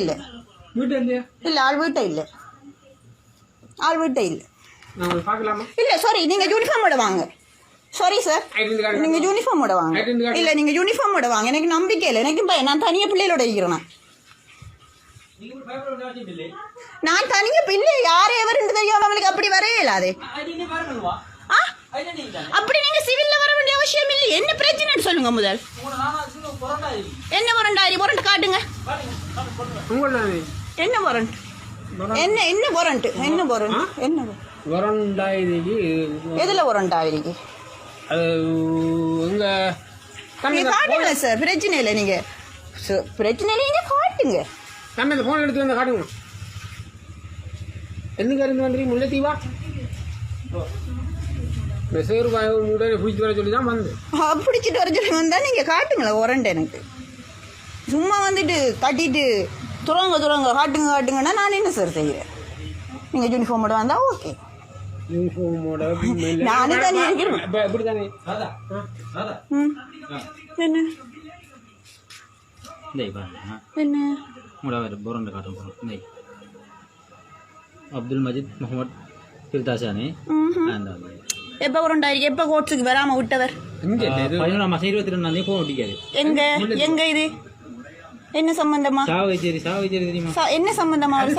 இல்லை வீட்டு இல்லையா இல்லை ஆள் வீட்டை இல்லை இல்லை இல்லை சாரி நீங்கள் யூனிஃபார்மோட வாங்க. சாரி சார் நீங்கள் யூனிஃபார்மோட வாங்க. இல்லை நீங்கள் யூனிஃபார்மோட வாங்க. எனக்கு நம்பிக்கை இல்லை. எனக்கு பயம் நான் தனியாக பிள்ளைகளோட இருக்கிறேன் நான். தனியாக பிள்ளை யார் எவருன்னு தெரியாம அவனுக்கு அப்படி வரவே இல்லாது அப்படி நீங்க சிவில்ல வர வேண்டிய அவசியம் இல்லை என்ன பிரச்சனைன்னு சொல்லுங்க முதல். என்ன வரண்டாரி வரண்ட் காட்டுங்க. என்ன வரண்ட் என்ன என்ன வரண்ட் என்ன வரண்ட் என்ன warrant? எதில் எதுல வரண்ட் அது உங்க நீங்க காட்டுங்க சார் பிரச்சனை இல்லை நீங்க. ச- பிரச்சனை இல்லை நீங்க காட்டுங்க. தம்பி இந்த ஃபோன் எடுத்து வந்து காட்டுங்க. எந்த இருந்து வந்துறீங்க முல்லைத்தீவா? மெசேர் உடனே பிடிச்சி வர சொல்லி தான் வந்து ஆ, பிடிச்சிட்டு வர சொல்லி வந்தா நீங்க காட்டுங்களேன் வரண்ட் எனக்கு. சும்மா வந்துட்டு கட்டிட்டு துறங்க துறங்க காட்டுங்க காட்டுங்கன்னா நான் என்ன சார் செய்கிறேன் நீங்க யூனிஃபார்மோட வந்தா ஓகே யூனிஃபார்மோட நானே தானே? இருக்கிறேன். இப்படி தானே என்ன? அப்துல் மஜித் முகமது பிர்தாசானி ம்ஹும். அந்த எப்போ வரண்டாயிருக்கு எப்போ கோட்ஸுக்கு வராம விட்டவர்? பதினோராம் மாதம் இருபத்தி ரெண்டாம் தேதி ஃபோன் ஒட்டிக்காது எங்க? எங்க இது? என்ன சம்பந்தமா? சாவகச்சேரி சாவகச்சேரி தெரியுமா? என்ன சம்பந்தமா ஒரு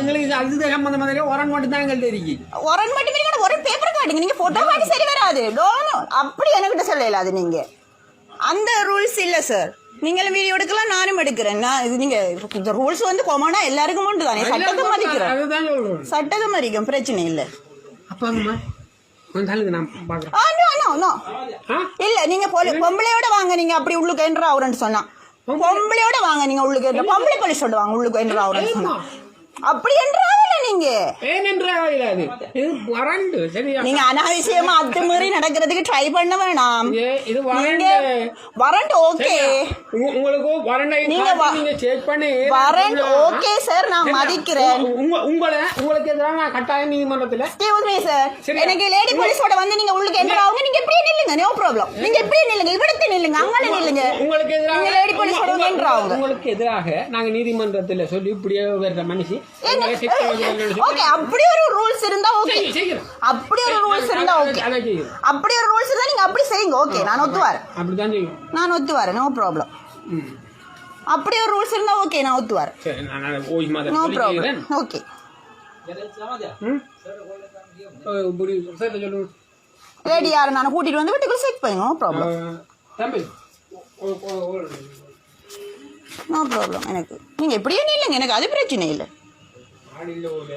எங்களுக்கு அது சம்பந்த மாதிரி உரம் மட்டும் தான் எங்கள்கிட்ட இருக்கு. ஒரன் மட்டும் நீங்க ஒரு பேப்பர் காட்டுங்க. நீங்க போட்டோ காட்டி சரி வராது. டோனோ அப்படி என்கிட்ட சொல்லல அது நீங்க. அந்த ரூல்ஸ் இல்ல சார் நீங்களும் வீடியோ எடுக்கலாம் நானும் எடுக்கிறேன். நான் இது நீங்க இந்த ரூல்ஸ் வந்து கொமனா எல்லாருக்கும் உண்டு தானே. சட்டத்தை மதிக்கிறேன் சட்டத்தை மதிக்கும் பிரச்சனை இல்ல. அப்பா அம்மா. கொஞ்சம் தள்ளுங்க நான் பார்க்குறேன் ஆ நோ நோ இல்ல நீங்க பொலி- பொம்பளையோட வாங்க நீங்க அப்படி உள்ளுக்கு என்ற அவரன்னு சொன்னா. பொம்பளையோட வாங்க நீங்க உள்ளுக்கு என்ற பொம்பளை போலீஸோட வாங்க உள்ளுக்கு என்ற அவரன்னு சொன்னா. அப்படி என்றாவல நீங்க? ஏனென்றால் இது வறண்டு சரியா? நீங்க அனாவசியமா அத்துமீறி நடக்கிறதுக்கு ட்ரை பண்ண வேணாம். இது வறண்டு. வறண்டு ஓகே உங்களுக்கு வறண்டை நீங்க நீங்க செக் பண்ணி வறண்டு ஓகே சார் நான் மதிக்கிறேன். உங்களை உங்களுக்கு எதிராக கட்டாயம் நீதிமன்றத்தில் எக்ஸ்கியூஸ் மீ சார் எனக்கு லேடி போலீஸோட வந்து நீங்க உங்களுக்கு என்டர் ஆகுங்க. நீங்க இப்படியே நில்லுங்க நோ ப்ராப்ளம் நீங்க இப்படியே நில்லுங்க இவிடத்து நில்லுங்க அங்கே நில்லுங்க. உங்களுக்கு எதிராக லேடி போலீஸோட உங்களுக்கு எதிராக நாங்க நீதிமன்றத்தில் சொல்லி இப்படியே வேற மனுஷி ஓகே அப்படி ஒரு ரூல்ஸ் இருந்தா ஓகே. அப்படி ஒரு ரூல்ஸ் இருந்தா ஓகே அப்படி ஒரு ரூல்ஸ் இருந்தா நீங்க அப்படி செய்யுங்க. ஓகே நான் ஒத்து வரேன் நான் ஒத்து வரேன் நோ ப்ராப்ளம். அப்படி ஒரு ரூல்ஸ் இருந்தா ஓகே நான் ஒத்து வரேன் நோ ப்ராப்ளம். ஓகே லேடி யாரை? நான் கூட்டிட்டு வந்து வீட்டுக்குள்ள செக் பண்ணுங்க நோ ப்ராப்ளம். நோ ப்ராப்ளம் எனக்கு. நீங்க எப்படியே நில்லுங்க. எனக்கு அது பிரச்சனை இல்லை. ஆடியில் ஒரு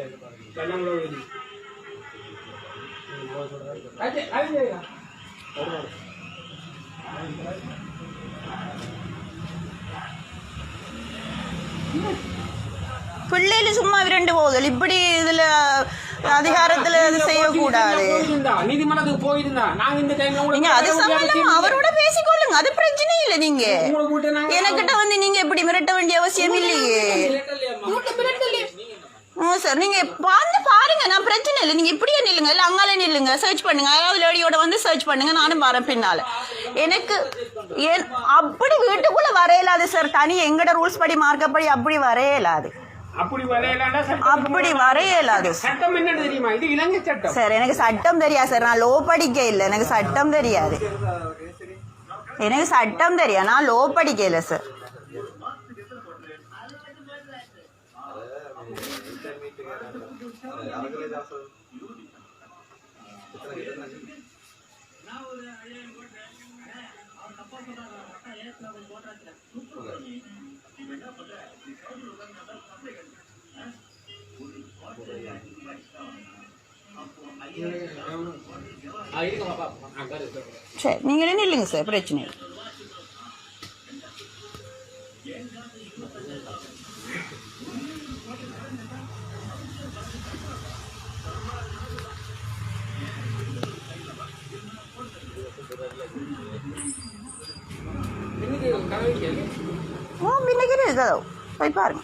அது செய்யுங்க. பிள்ளைகள் சும்மா விரண்டு போகுதல். இப்படி இதுல அதிகாரத்துல இது செய்யக்கூடாது. நீதிமன்றத்துக்கு போயிருந்தா நாங்க இந்த டைம்ல உங்களுக்கு நீங்க அது சம்பந்தமா அவரோட பேசிக்கொள்ளுங்க. அது பிரச்சனை இல்லை நாங்க. எனக்கிட்ட வந்து நீங்க இப்படி மிரட்ட வேண்டிய அவசியம் இல்லையே. Oh sir. நீங்க வந்து பாருங்க நான் பிரச்சனை இல்லை. நீங்க இப்படியே நில்லுங்க இல்ல அங்காலே நில்லுங்க சர்ச் பண்ணுங்க. யாராவது லேடியோட வந்து சர்ச் பண்ணுங்க நானும் வரேன் பின்னால. எனக்கு ஏன் அப்படி வீட்டுக்குள்ள வரையலாது சார். தனி எங்கட ரூல்ஸ் படி மார்க்கப்படி அப்படி வரையலாது அப்படி வரையலாது சட்டம் என்னன்னு தெரியுமா? இது இலங்கை சட்டம். சார் எனக்கு சட்டம் தெரியாது சார். நான் லோ படிக்க இல்லை. எனக்கு சட்டம் தெரியாது. எனக்கு சட்டம் தெரியாது. நான் லோ படிக்க இல்லை சார். சரி நீங்களே நில்லுங்க சார். பிரச்சனை இல்லை. ஓ பின்னைக்கு இருக்கோ போய் பாருங்க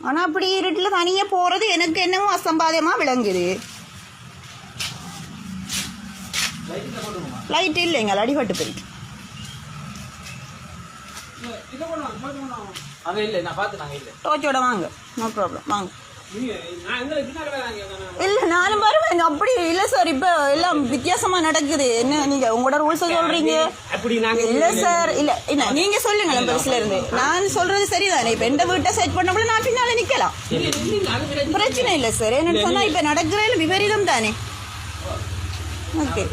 ஆனா அப்படி இருட்டுல தனியா போறது எனக்கு என்னமோ அசம்பாதமா விளங்குது லைட் இல்லைங்க அடிபட்டு போயிட்டு அங்கே இல்லை நான் பார்த்து நாங்கள் இல்லை டோச்சோட வாங்க நோ ப்ராப்ளம் வாங்க இல்ல நானும் வருவேன். அப்படி இல்ல சார் இப்ப எல்லாம் வித்தியாசமா நடக்குது. என்ன நீங்க உங்களோட ரூல்ஸ் சொல்றீங்க? இல்ல சார் இல்ல. இல்ல நீங்க சொல்லுங்க பஸ்ல இருந்து. நான் சொல்றது சரிதானே? இப்ப எந்த வீட்டை செட் பண்ணப்பல நான் பின்னால நிக்கலாம். பிரச்சனை இல்ல. சார் என்னன்னு சொன்னா இப்ப நடக்கிறதுல விபரீதம் தானே? ஓகே.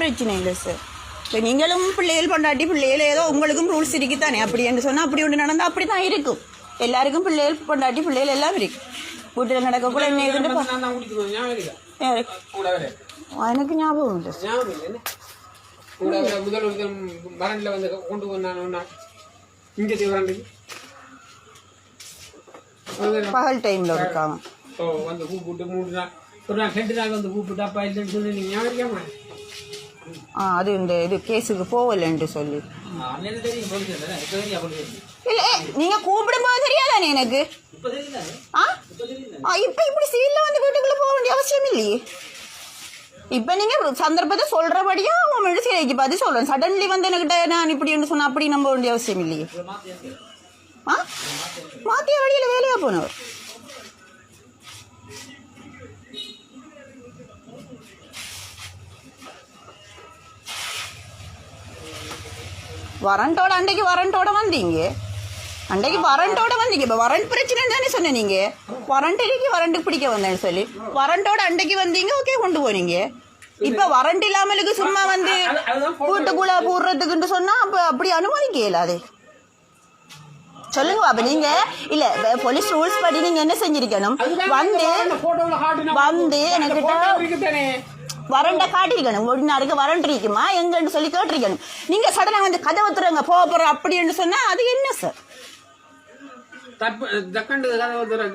பிரச்சனை இல்லை சார் இப்போ நீங்களும் பிள்ளைகள் பொண்டாட்டி பிள்ளைகள் ஏதோ உங்களுக்கும் ரூல்ஸ் இருக்குதானே? அப்படி என்று சொன்னா அப்படி ஒன்று நடந்தா அப்படி தான் இருக்கும். எல்லாருக்கும் பிள்ளைகள் பொண்டாட்டி பிள்ளைகள் எல்லாம் இருக்கு. வீட்டில் நடக்கக்குள்ள என்ன எனக்கு ஞாபகம் இல்லை. முதல் வரண்டில் வந்து கொண்டு வந்தானு இங்கே பகல் டைம்ல இருக்காங்க. ஓ வந்து கூப்பிட்டு மூணு நாள் ஒரு நாள் ரெண்டு நாள் வந்து கூப்பிட்டு அப்பா இல்லைன்னு சொல்லி நீங்கள் ஞாபகம் ஆ அது இந்த இது கேஸுக்கு போகலன்ட்டு சொல்லி. அண்ணன் தெரியும் இல்லை நீங்க கூப்பிடும்போது தெரியாதானே எனக்கு? ஆ? ஆ, இப்ப இப்படி சீல்ல வந்து வீட்டுக்குள்ள போக வேண்டிய அவசியம் இல்லையே. இப்ப நீங்க சந்தர்ப்பத்தை சொல்றபடியா உங்க மெடிசைக்கு பார்த்து சொல்றேன் சடன்லி வந்து என்கிட்ட நான் இப்படி ஒன்று சொன்னா அப்படி நம்ப வேண்டிய அவசியம் இல்லையே. ஆ? மாத்திய வழியில வேலையா போனவர்? வரண்டோட அன்றைக்கு வரண்டோட வந்தீங்க? அன்றைக்கு வரண்டோட வந்தீங்க இப்போ வரண்ட் பிரச்சனை தானே சொன்ன நீங்க. வரண்ட் இருக்கு வரண்டு பிடிக்க வந்தேன்னு சொல்லி. வரண்டோட அன்றைக்கு வந்தீங்க ஓகே கொண்டு போனீங்க. இப்ப வரண்ட் இல்லாமலுக்கு சும்மா வந்து வீட்டுக்குள்ள போடுறதுக்குன்னு சொன்னா அப்ப அப்படி அனுமதிக்க இயலாதே சொல்லுங்க பாப்பா நீங்க இல்ல போலீஸ் ரூல்ஸ் படி நீங்க என்ன செஞ்சிருக்கணும்? வந்து வந்து இருக்குதானே? வரண்ட காட்டிருக்கணும் ஒடினாருக்கு வரண்ட் இருக்குமா எங்கன்னு சொல்லி கேட்டிருக்கணும். நீங்க சடனா வந்து கதவை துறங்க போக போறோம் அப்படின்னு சொன்னா அது என்ன சார்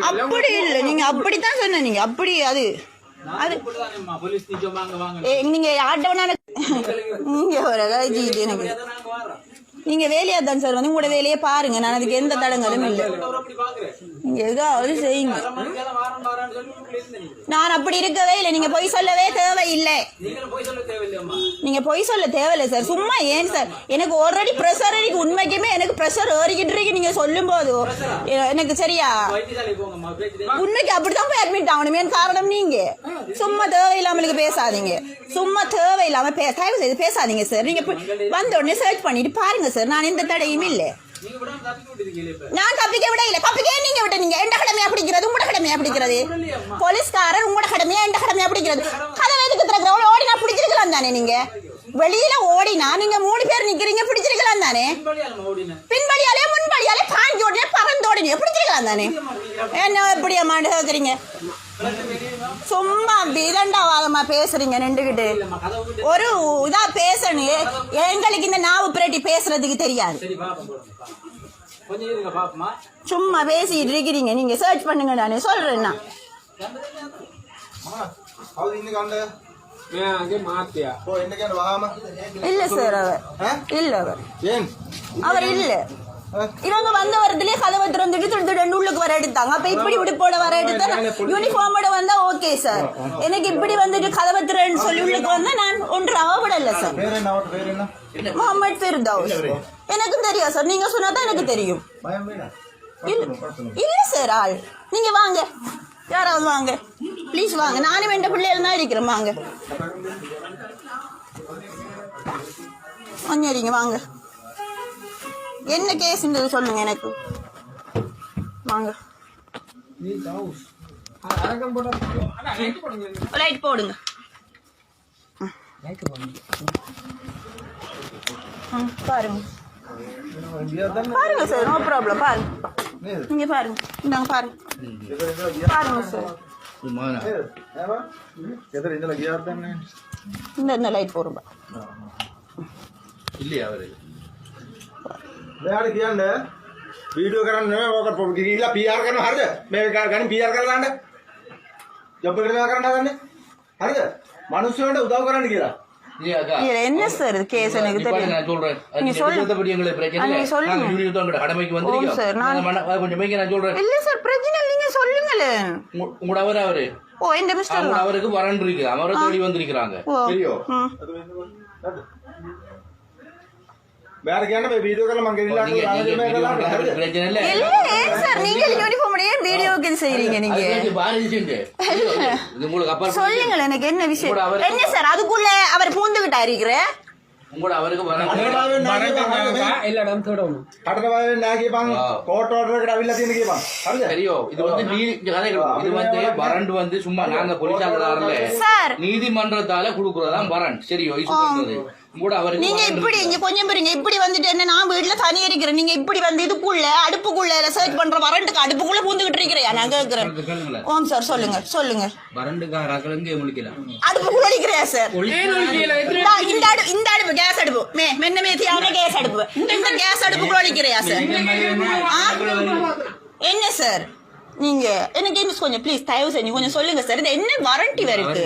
அப்படி இல்ல. நீங்க அப்படித்தான் சொன்ன நீங்க. அப்படி அது அது. நீங்க வேணாலும் நீங்க ஒரு இது எனக்கு நீங்கள் வேலையாக நீங்க வேலையா தான் சார் வந்து உங்களோட வேலையை பாருங்க. நான் அதுக்கு எந்த தடங்களும் இல்லை. அப்படி நீங்க ஏதாவது செய்யுங்க. நான் அப்படி இருக்கவே இல்லை. நீங்க பொய் சொல்லவே தேவையில்லை. நீங்கள் நீங்க பொய் சொல்ல தேவையில்லை சார். சும்மா ஏன் சார்? எனக்கு ஆல்ரெடி ப்ரெஷர் இருக்கு. உண்மைக்குமே எனக்கு ப்ரெஷர் ஏறிக்கிட்டு இருக்கு. நீங்க சொல்லும் போது எனக்கு சரியா? உண்மைக்கு அப்படிதான் போய் அட்மிட் ஆகணுமே. காரணம் நீங்க? சும்மா தேவையில்லாமலுக்கு பேசாதீங்க. சும்மா தேவையில்லாம பே தயவு செய்து பேசாதீங்க சார். நீங்க வந்த உடனே சர்ச் பண்ணிட்டு பாருங்க சார் நான் எந்த தடையும் இல்லை. நான் தப்பிக்க விட இல்ல. தப்பிக்கே நீங்க விட்ட நீங்க எந்த கடமையா பிடிக்கிறது? உங்களோட கடமையா பிடிக்கிறது? போலீஸ்காரர் உங்களோட கடமையா எந்த கடமையா பிடிக்கிறது? கதவை எதுக்கு திறக்கிற ஓடி நான் பிடிச்சிருக்கலாம் தானே நீங்க? வெளியில ஓடினா நீங்க மூணு பேர் நிக்கிறீங்க பிடிச்சிருக்கலாம் தானே? பின்படியாலே முன்படியாலே பாஞ்சு ஓடினே பறந்து ஓடினே பிடிச்சிருக்கலாம் தானே? என்ன எப்படி அம்மாண்டு கேக்குறீங்க சும்மா விதண்டாவாதமா பேசுறீங்க நின்றுகிட்டு. ஒரு இதா பேசணும் எங்களுக்கு இந்த நாவு பிரட்டி பேசுறதுக்கு தெரியாது. சும்மா பேசிட்டு இருக்கிறீங்க. நீங்க சர்ச் பண்ணுங்க நானே. சொல்றேன் நான். இல்ல சார் அவர். இல்ல அவர். அவர் இல்ல. இவங்க வந்த வரதுலயே கதவை திறந்துட்டு எடுத்தாங்க அப்ப இப்படி இப்படி போட வர எடுத்தா யூனிஃபார்மோட வந்தா ஓகே சார் எனக்கு இப்படி வந்துட்டு கதவை திறன்னு சொல்லி உள்ளுக்கு வந்தா நான் ஒன்று அவப்படல சார் முகமது ஃபிர்தவுஸ் எனக்கும் தெரியும் சார் நீங்க சொன்னாதான் எனக்கு தெரியும். இல்ல சார் ஆள். நீங்க வாங்க. யாராவது வாங்க. ப்ளீஸ் வாங்க. நானும் என் பிள்ளைகள் தான் இருக்கிறேன் வாங்க. கொஞ்சம் வாங்க. என்ன கேஸ்ன்றது சொல்லுங்க எனக்கு. வாங்க. லைட் போடுங்க. பாருங்க. பாருங்க சார் நோ ப்ராப்ளம் பாருங்க. இங்கே பாருங்க. இந்தாங்க பாருங்க. பாருங்க சார். இந்த இல்லையா වීඩියෝ කරන්න නෙමෙයි ඕක ගිහිල්ලා PR කරනවා හරිද? මේක ගන්න PR කරලා දාන්න. ජොබ් එකට කරන්න හදන්නේ. හරිද? මිනිස්සුන්ට උදව் කරන්න කියලා. இல்ல என்ன சார் கேஸ் எனக்கு தெரியும் சொல்றேன் நீங்க சொல்லுங்க கடமைக்கு வந்து கொஞ்சம் மேய்க்க நான் சொல்றேன் இல்ல சார் பிரச்சனை நீங்க சொல்லுங்களேன் உங்களோட அவர் அவரு ஓ இந்த மிஸ்டர் அவருக்கு வரன் இருக்கு அவரை தேடி வந்திருக்கிறாங்க தெரியும் வேற கேண்ட வீடியோக்கெல்லாம் நீங்க யூனிஃபார்ம் உடைய வீடியோக்கு இது செய்றீங்க நீங்க உங்களுக்கு அப்புறம் சொல்லுங்க எனக்கு என்ன விஷயம் என்ன சார் அதுக்குள்ள அவர் வரண்டு வந்து சும்மா நாங்க பொலிசாரல நீதிமன்றத்தால குடுக்குறதான் வரண்ட் சரியோ இது நீங்க இப்படி. இங்க கொஞ்சம் பாருங்க இப்படி வந்துட்டு என்ன நான் வீட்டுல தனி இருக்கிறேன். நீங்க இப்படி வந்து இதுக்குள்ள அடுப்புக்குள்ள சர்ச் பண்ற வரண்டுக்கு அடுப்புக்குள்ள பூந்துகிட்டு இருக்கிறியா? நான் கேக்குறேன். கேளுங்களேன் ஓம் சார் சொல்லுங்க சொல்லுங்க. அடுப்புக்குள்ள அடிக்கிறியா சார்? இந்தா, அடுப்பு இந்த அடுப்பு கேஸ் அடுப்பு. மே மென்ன மேத்தியான கேஸ் அடுப்பு. இந்த கேஸ் அடுப்புக்குள்ள அடிக்கிறியா சார்? ஆ? என்ன சார்? நீங்க எனக்கு என்ன கொஞ்சம் ப்ளீஸ் தயவு செஞ்சு கொஞ்சம் சொல்லுங்க சார் இது என்ன வாரண்டி வருது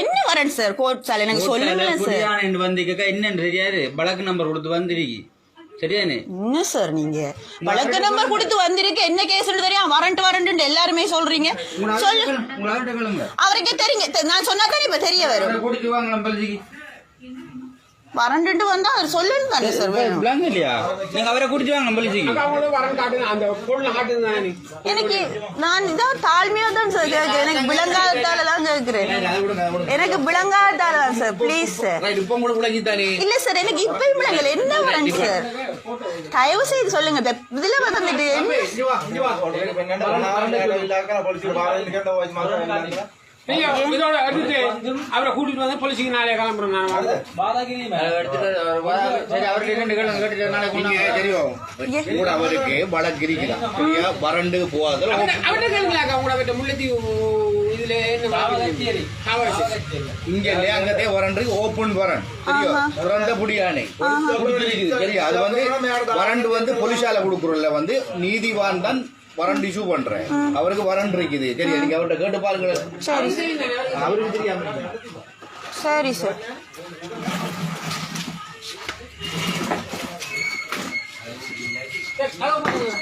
என்ன வாரண்ட் சார் கோர்ட் சார் எனக்கு சொல்லுங்களேன் சார் புதியான வந்திருக்க என்னன்னு தெரியாது. பழக்கு நம்பர் கொடுத்து வந்துருக்கு சரியானே? என்ன சார் நீங்க? வழக்கு நம்பர் கொடுத்து வந்திருக்கு என்ன கேஸ் தெரியும் வரண்ட் வரண்ட் எல்லாருமே சொல்றீங்க. சொல்லு. அவருக்கே தெரியுங்க. நான் சொன்னா தானே இப்ப தெரிய வரும் கூட்டிட்டு வாங்க நம்ம பள்ளிக்கு வரண்டுட்டு வந்தா அவர் சொல்லணும் தானே சார் வேணும். விளாங்க இல்லையா? நீங்க அவரை கூட்டிட்டு வாங்க நீ? எனக்கு நான் இதான் தாழ்மையா தான் சார் கேட்கிறேன் எனக்கு விளங்காததால தான் கேட்கிறேன் எனக்கு விளங்காததால தான் சார் ப்ளீஸ் சார். இப்ப இல்ல சார் எனக்கு இப்பயும் விளங்கல என்ன வரண்ட் சார்? தயவு செய்து சொல்லுங்க. இப்ப இதுல வந்துட்டு என்ன நீங்க இதோட எடுத்து அவரை கூட்டிட்டு வந்து போலீஸுக்கு நாளே கிளம்புறேன் நான். வரேன். அவர்கிட்ட. தெரியும். அவருக்கு? வறண்டு போகாத அவர்ட்ட- அவர்ட்ட கேளுங்களா அக்கா உங்களை அவர்ட்ட முல்லைத்தீவு இதுல. இங்க வரண்டு ஓபன் ஆஹா. திறந்த புடியானை சரியா? அது வந்து வரண்டு வந்து போலீஸால கொடுக்குறோம்ல வந்து நீதிவான் தான் வரண்டு இஷ்யூ பண்றேன். அவருக்கு வரண்டு இருக்குது. சரியா நீங்க அவர்கிட்ட கேட்டு பாருங்களேன் சரி. அவருக்கு தெரியாம சரி சார் சரி, மூடுங்க.